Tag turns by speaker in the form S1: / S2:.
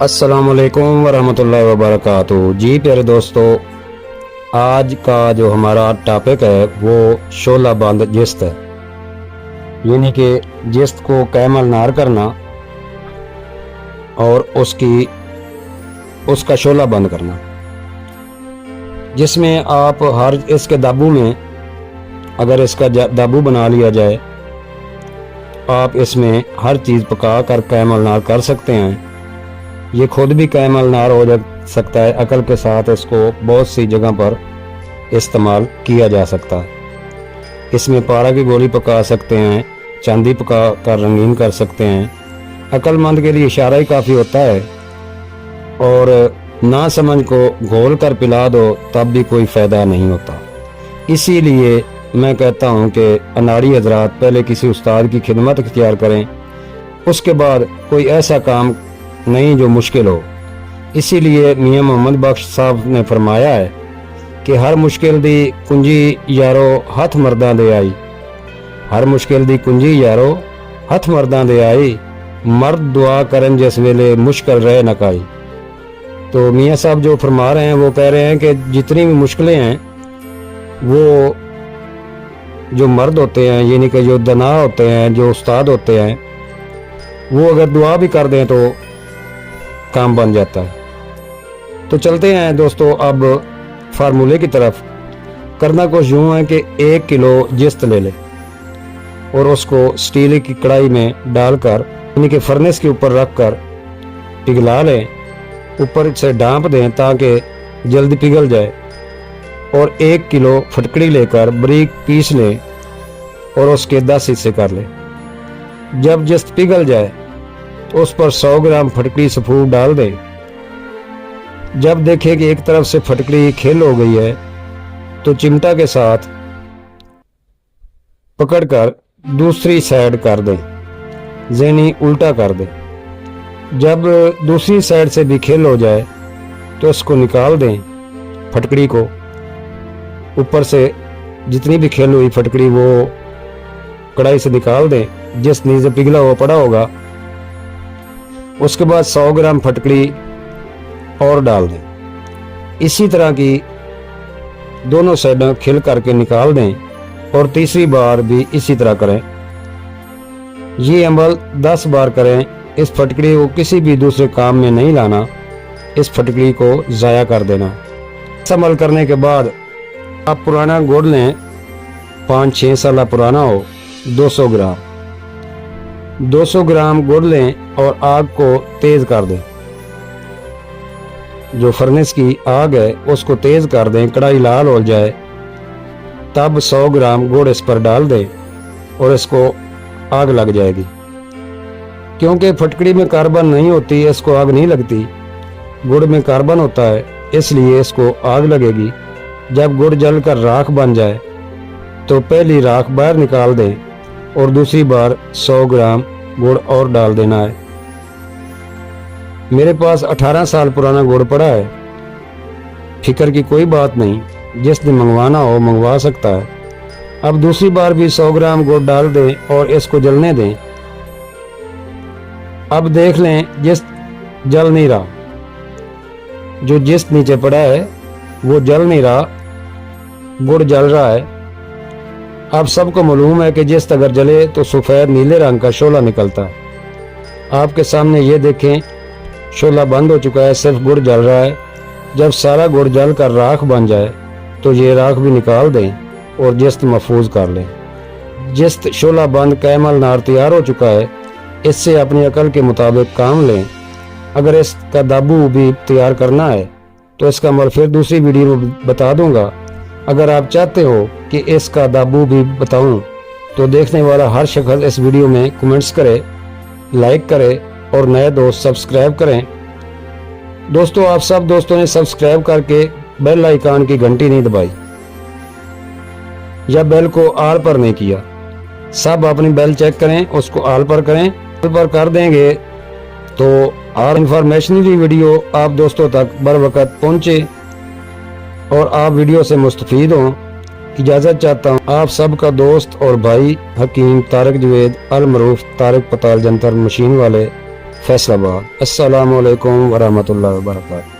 S1: السلام علیکم ورحمۃ اللہ وبرکاتہ۔ جی پیارے دوستو، آج کا جو ہمارا ٹاپک ہے وہ شولہ بند جست ہے۔ یعنی کہ جست کو کیمل نار کرنا اور اس کی، اس کا شولہ بند کرنا۔ جس میں آپ ہر اس کے دابو میں، اگر اس کا دابو بنا لیا جائے، آپ اس میں ہر چیز پکا کر کیمل نار کر سکتے ہیں۔ یہ خود بھی کیمل نار ہو سکتا ہے۔ عقل کے ساتھ اس کو بہت سی جگہ پر استعمال کیا جا سکتا ہے۔ اس میں پارا کی گولی پکا سکتے ہیں، چاندی پکا کر رنگین کر سکتے ہیں۔ عقل مند کے لیے اشارہ ہی کافی ہوتا ہے۔ اور نہ سمجھ کو گھول کر پلا دو تب بھی کوئی فائدہ نہیں ہوتا۔ اسی لیے میں کہتا ہوں کہ اناڑی حضرات پہلے کسی استاد کی خدمت اختیار کریں۔ اس کے بعد کوئی ایسا کام نہیں جو مشکل ہو۔ اسی لیے میاں محمد بخش صاحب نے فرمایا ہے کہ ہر مشکل دی کنجی یارو ہاتھ مرداں دے آئی۔ ہر مشکل دی کنجی یارو ہاتھ مرداں دے آئی۔ مرد دعا کرن جس ویلے مشکل رہ نہ کائی۔ تو میاں صاحب جو فرما رہے ہیں، وہ کہہ رہے ہیں کہ جتنی بھی مشکلیں ہیں، وہ جو مرد ہوتے ہیں یعنی کہ جو دنا ہوتے ہیں، جو استاد ہوتے ہیں، وہ اگر دعا بھی کر دیں تو کام بن جاتا ہے۔ تو چلتے ہیں دوستو، اب فارمولے کی طرف۔ کرنا کچھ یوں ہے کہ ایک کلو جست لے لے اور اس کو سٹیل کی کڑائی میں ڈال کر یعنی کہ فرنس کے اوپر رکھ کر پگھلا لیں اوپر سے ڈانپ دیں تاکہ جلدی پگھل جائے۔ اور ایک کلو پھٹکڑی لے کر بریک پیس لیں اور اس کے دس حصے کر لیں جب جست پگھل جائے اس پر سو گرام پھٹکڑی سفور ڈال دیں۔ جب دیکھیں کہ ایک طرف سے پھٹکڑی کھل ہو گئی ہے، تو چمٹا کے ساتھ پکڑ کر دوسری سائیڈ کر دیں۔ ذہنی الٹا کر دیں۔ جب دوسری سائیڈ سے بھی کھل ہو جائے، تو اس کو نکال دیں پھٹکڑی کو۔ اوپر سے جتنی بھی کھل ہوئی پھٹکڑی، وہ کڑائی سے نکال دیں۔ جس نیزے پگھلا ہوا پڑا ہوگا اس کے بعد سو گرام پھٹکڑی اور ڈال دیں۔ اسی طرح کی دونوں سائڈیں کھل کر کے نکال دیں اور تیسری بار بھی اسی طرح کریں۔ یہ عمل دس بار کریں، اس پھٹکڑی کو کسی بھی دوسرے کام میں نہیں لانا، اس پھٹکڑی کو ضائع کر دینا۔ اس عمل کرنے کے بعد آپ پرانا گڑ لیں، پانچ چھ سالہ پرانا ہو، دو سو گرام۔ دو سو گرام گڑ لیں اور آگ کو تیز کر دیں۔ جو فرنس کی آگ ہے، اس کو تیز کر دیں کڑائی لال ہو جائے۔ تب سو گرام گڑ اس پر ڈال دیں اور اس کو آگ لگ جائے گی۔ کیونکہ پھٹکڑی میں کاربن نہیں ہوتی، اس کو آگ نہیں لگتی۔ گڑ میں کاربن ہوتا ہے، اس لیے اس کو آگ لگے گی۔ جب گڑ جل کر راکھ بن جائے، تو پہلی راکھ باہر نکال دیں۔ اور دوسری بار سو گرام گڑ اور ڈال دینا ہے۔ میرے پاس اٹھارہ سال پرانا گڑ پڑا ہے۔ فکر کی کوئی بات نہیں، جس نے منگوانا ہو منگوا سکتا ہے۔ اب دوسری بار بھی سو گرام گڑ ڈال دیں اور اس کو جلنے دیں۔ اب دیکھ لیں جس جل نہیں رہا۔ جو جس نیچے پڑا ہے، وہ جل نہیں رہا۔ گڑ جل رہا ہے۔ اب سب کو معلوم ہے کہ جس اگر جلے تو سفید نیلے رنگ کا شولہ نکلتا ہے۔ آپ کے سامنے یہ دیکھیں شولہ بند ہو چکا ہے، صرف گڑ جل رہا ہے۔ جب سارا گڑ جل کر راکھ بن جائے تو یہ راکھ بھی نکال دیں اور جست محفوظ کر لیں۔ جست شولہ بند کیمل نار تیار ہو چکا ہے، اس سے اپنی عقل کے مطابق کام لیں۔ اگر اس کا دابو بھی تیار کرنا ہے تو اس کا عمل پھر دوسری ویڈیو میں بتا دوں گا۔ اگر آپ چاہتے ہو کہ اس کا دابو بھی بتاؤں تو دیکھنے والا ہر شخص اس ویڈیو میں کمنٹس کرے، لائک کرے اور نئے دوست سبسکرائب کریں۔ دوستو، آپ سب دوستوں نے سبسکرائب کر کے بیل آئیکن کی گھنٹی نہیں دبائی یا بیل کو آل پر نہیں کیا۔ سب اپنی بیل چیک کریں، اس کو آل پر کریں۔ آل پر کر دیں گے تو اور انفارمیشنلی ویڈیو آپ دوستوں تک بر وقت پہنچے اور آپ ویڈیو سے مستفید ہوں۔ اجازت چاہتا ہوں، آپ سب کا دوست اور بھائی حکیم طارق جوید المروف طارق پتال جنتر مشین والے فیصل آباد۔ السلام علیکم ورحمۃ اللہ وبرکاتہ۔